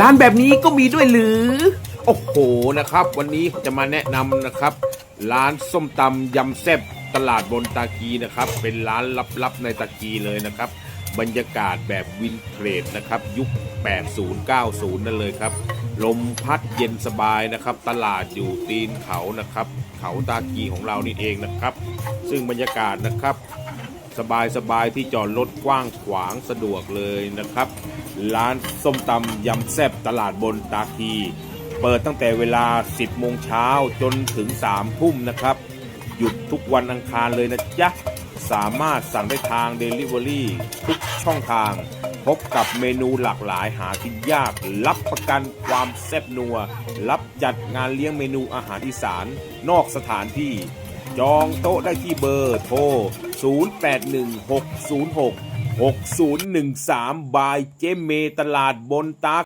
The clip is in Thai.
ร้านแบบนี้ก็มีด้วยหรือ โอ้โหนะครับ วันนี้จะมาแนะนำนะครับ ร้านส้มตำยำแซ่บตลาดบนตากีนะครับ เป็นร้านลับๆในตากีเลยนะครับ บรรยากาศแบบวินเทรดนะครับ ยุค 80 90 นั่นเลยครับ ลมพัดเย็นสบายนะครับ ตลาดอยู่ตีนเขานะครับ เขาตากีของเรานี่เองนะครับ ซึ่งบรรยากาศนะครับ สบายสบายที่จอดรถกว้างขวางสะดวกเลยนะครับ ร้านส้มตำยำแซ่บตลาดบนตาคีเปิดตั้งแต่เวลา 10 โมงเช้าจนถึง 3 ทุ่มนะครับ หยุดทุกวันอังคารเลยนะจ๊ะ สามารถสั่งได้ทาง Delivery ทุกช่องทาง พบกับเมนูหลากหลายหากินยาก รับประกันความแซ่บนัว รับจัดงานเลี้ยงเมนูอาหารอีสาน นอกสถานที่ จองโต๊ะได้ที่เบอร์โทร 081606 6013 บายเจมเมตลาดบนตา